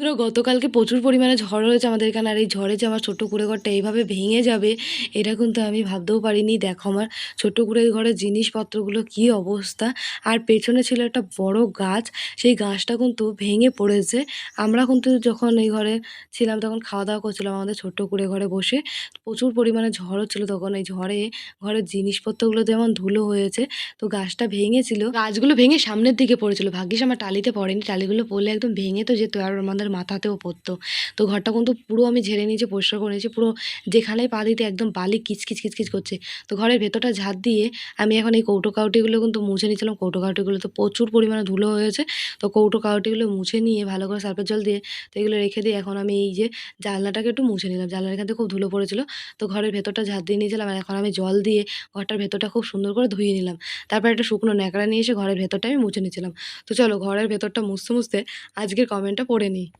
ধরো গতকালকে প্রচুর পরিমাণে ঝড় হয়েছে আমাদের এখানে, আর এই ঝড়ে যে আমার ছোট্ট কুড়ে ঘরটা এইভাবে ভেঙে যাবে, এটা কিন্তু আমি ভাবতেও পারিনি। দেখো আমার ছোট্ট কুড়ে ঘরের জিনিসপত্রগুলো কী অবস্থা। আর পেছনে ছিল একটা বড় গাছ, সেই গাছটা কিন্তু ভেঙে পড়েছে। আমরা কিন্তু যখন এই ঘরে ছিলাম তখন খাওয়া দাওয়া করছিলাম আমাদের ছোট্ট কুড়ে ঘরে বসে। প্রচুর পরিমাণে ঝড় হচ্ছিল তখন এই ঝড়ে। ঘরের জিনিসপত্রগুলো যেমন ধুলো হয়েছে, তো গাছটা ভেঙেছিল। গাছগুলো ভেঙে সামনের দিকে পড়েছিল। ভাগ্যিস আমার টালিতে পড়েনি, টালিগুলো পড়লে একদম ভেঙে তো যেত। আর আমাদের মাথাতেও পড়তো। তো ঘরটা কিন্তু পুরো আমি ঝেড়ে নিয়েছি, পরিষ্কার করে নিয়েছি, পুরো যেখানেই পা দিতে একদম বালি কিচকিচ কিচকিচ করছে। তো ঘরের ভেতরটা ঝাঁট দিয়ে আমি এখন এই কৌটো কাউটিগুলো কিন্তু মুছে নিয়েছিলাম। কৌটো কাউটিগুলো তো প্রচুর পরিমাণে ধুলো হয়েছে তো কৌটো কাউটিগুলো মুছে নিয়ে ভালো করে সার্ফের জল দিয়ে তো এগুলো রেখে দিয়ে এখন আমি এই যে জানলাটাকে একটু মুছে নিলাম। জানলার এখান থেকে খুব ধুলো পড়েছিল। তো ঘরের ভেতরটা ঝাঁট দিয়ে নিয়েছিলাম আর এখন আমি জল দিয়ে ঘরটার ভেতরটা খুব সুন্দর করে ধুয়ে নিলাম। তারপর একটা শুকনো ন্যাকড়া নিয়ে এসে ঘরের ভেতরটা আমি মুছে নিয়েছিলাম। তো চলো ঘরের ভেতরটা মুছতে মুছতে আজকের কমেন্টটা পড়ে নিই।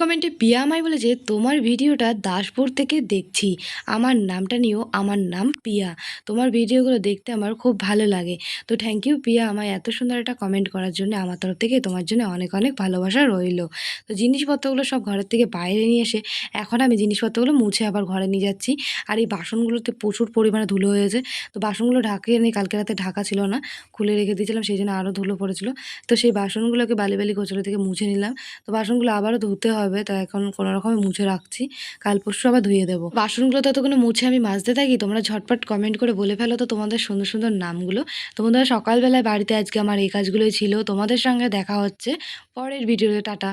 কমেন্টে পিয়া আমায় বলেছে তোমার ভিডিওটা দাসপুর থেকে দেখছি। আমার নামটা নিয়েও আমার নাম পিয়া। তোমার ভিডিওগুলো দেখতে আমার খুব ভালো লাগে। তো থ্যাংক ইউ পিয়া আমায় এত সুন্দর একটা কমেন্ট করার জন্য, আমার তরফ থেকে তোমার জন্য অনেক অনেক ভালোবাসা রইল। তো জিনিসপত্রগুলো সব ঘরের থেকে বাইরে নিয়ে এসে, এখন আমি জিনিসপত্রগুলো মুছে আবার ঘরে নিয়ে যাচ্ছি। আর এই বাসনগুলোতে প্রচুর পরিমাণে ধুলো হয়েছে। তো বাসনগুলো ঢাকিয়ে নিয়ে কালকে রাতে ঢাকা ছিল না, খুলে রেখে দিয়েছিলাম, সেই জন্য আরও ধুলো পড়েছিল। তো সেই বাসনগুলোকে বালি বালি কচুরি থেকে মুছে নিলাম। তো বাসনগুলো আবারও ধুতে হবে, তো এখন কোনো রকমে মুছে রাখছি। কাল পরশু আবার ধুয়ে দেবো। বাসনগুলো ততক্ষণে মুছে আমি মাজতে থাকি, তোমরা ঝটপট কমেন্ট করে বলে ফেলো তো তোমাদের সুন্দর সুন্দর নামগুলো। তোমাদের সকালবেলায় বাড়িতে আজকে আমার এই কাজগুলোই ছিল। তোমাদের সঙ্গে দেখা হচ্ছে পরের ভিডিওতে টাটা।